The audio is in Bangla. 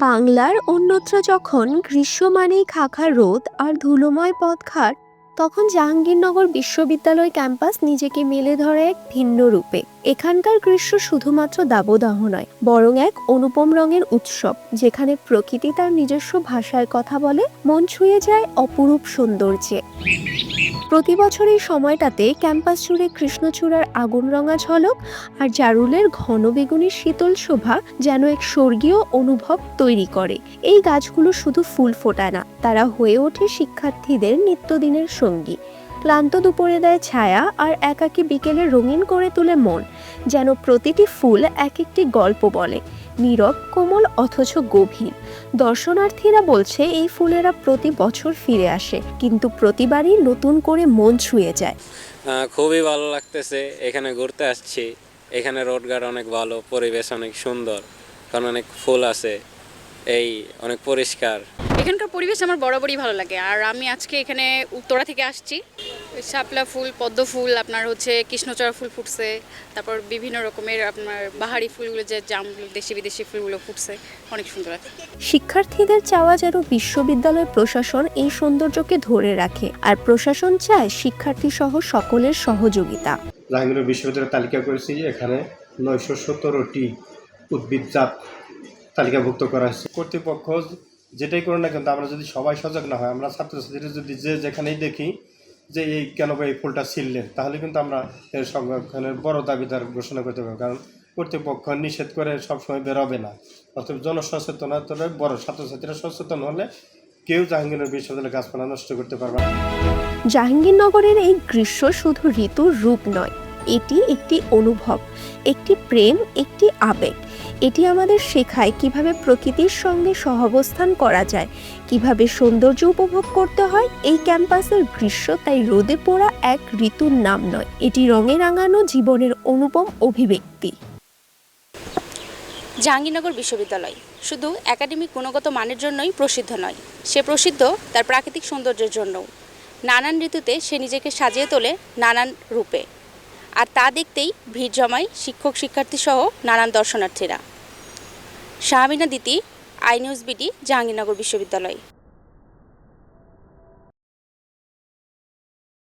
বাংলার অন্যত্র যখন গ্রীষ্ম মানেই খাখা রোদ আর ধুলোময় পথঘাট তখন জাহাঙ্গীরনগর বিশ্ববিদ্যালয় ক্যাম্পাস নিজেকে মেলে ধরে এক ভিন্ন রূপে। এখানকার গ্রীষ্ম শুধুমাত্র দাবদাহ নয়, বরং এক অনুপম রঙের উৎসব, যেখানে প্রকৃতি তার নিজস্ব ভাষায় কথা বলে, মন ছুঁয়ে যায় অপরূপ সৌন্দর্যে। প্রতি বছর এই সময়টাতে ক্যাম্পাস জুড়ে কৃষ্ণচূড়ার আগুন রঙা ঝলক আর জারুলের ঘন বেগুনি শীতল শোভা যেন এক স্বর্গীয় অনুভব তৈরি করে। এই গাছগুলো শুধু ফুল ফোটায় না, তারা হয়ে ওঠে শিক্ষার্থীদের নিত্যদিনের সঙ্গী। ক্লান্ত দুপুরে দেয় ছায়া আর একাকী বিকেলে রঙিন করে তুলে মন, যেন প্রতিটি ফুল এক একটি গল্প বলে। নীরব, কোমল, অথচ গভীর। দর্শনার্থীরা বলছে, এই ফুলেরা প্রতি বছর ফিরে আসে, কিন্তু প্রতিবারই নতুন করে মন ছুঁয়ে যায়। খুবই ভালো লাগতেছে, এখানে ঘুরতে আসছি। এখানে রোডঘাট অনেক ভালো, পরিবেশ অনেক সুন্দর, কারণ অনেক ফুল আছে। এই অনেক পরিষ্কার। এখানকার পরিবেশ আমার বরাবরই ভালো লাগে। আর আমি আজকে এখানে উত্তরা থেকে আসছি। শাপলা ফুল পদ্ম ফুল আপনার হচ্ছে কৃষ্ণচড়া ফুল ফুটছে তারপর বিভিন্ন রকমের আপনার বাহারি ফুলগুলো যে জাম দেশি বিদেশি ফুলগুলো ফুটছে অনেক সুন্দর আছে শিক্ষার্থীদের চাওয়া যেন বিশ্ববিদ্যালয় প্রশাসন এই সৌন্দর্যকে ধরে রাখে আর প্রশাসন চায় শিক্ষার্থী সহ সকলের সহযোগিতা। জাহাঙ্গীরনগর বিশ্ববিদ্যালয়ের তালিকা করেছি এখানে নয়শো সতেরোটি উদ্ভিদজাত তালিকাভুক্ত করা হয়েছে। কর্তৃপক্ষ যেটাই করে না কিন্তু আমরা যদি সবাই সজাগ না হয়, আমরা ছাত্রছাত্রীরা যদি যে যেখানেই দেখি যে এই কেন বা এই ফুলটা ছিললেন তাহলে কিন্তু আমরা এর সংরক্ষণের বড় দাবিদার ঘোষণা করতে পারব। কারণ কর্তৃপক্ষ নিষেধ করে সবসময় বেরোবে না। অর্থাৎ জনসচেতনতার বড়, ছাত্রছাত্রীরা সচেতন হলে কেউ জাহাঙ্গীরনগর বিশ্ববিদ্যালয়ের গাছপালা নষ্ট করতে পারবে না। জাহাঙ্গীরনগরের এই গ্রীষ্ম শুধু ঋতুর রূপ নয় এটি একটি অনুভব, একটি প্রেম, একটি আবেগ। এটি আমাদের শেখায় কীভাবে প্রকৃতির সঙ্গে সহাবস্থান করা যায়, কীভাবে সৌন্দর্য উপভোগ করতে হয়। এই ক্যাম্পাসের গ্রীষ্ম তাই রোদে পোড়া এক ঋতুর নাম নয়, এটি রঙে রাঙানো জীবনের অনুপম অভিব্যক্তি। জাহাঙ্গীরনগর বিশ্ববিদ্যালয় শুধু একাডেমিক গুণগত মানের জন্যই প্রসিদ্ধ নয়, সে প্রসিদ্ধ তার প্রাকৃতিক সৌন্দর্যের জন্যও। নানান ঋতুতে সে নিজেকে সাজিয়ে তোলে নানান রূপে। আর তা দেখতেই ভিড় জমায় শিক্ষক শিক্ষার্থীসহ নানান দর্শনার্থীরা। শাহমিনা দিতি আই নিউজ বিডি, জাহাঙ্গীরনগর বিশ্ববিদ্যালয়।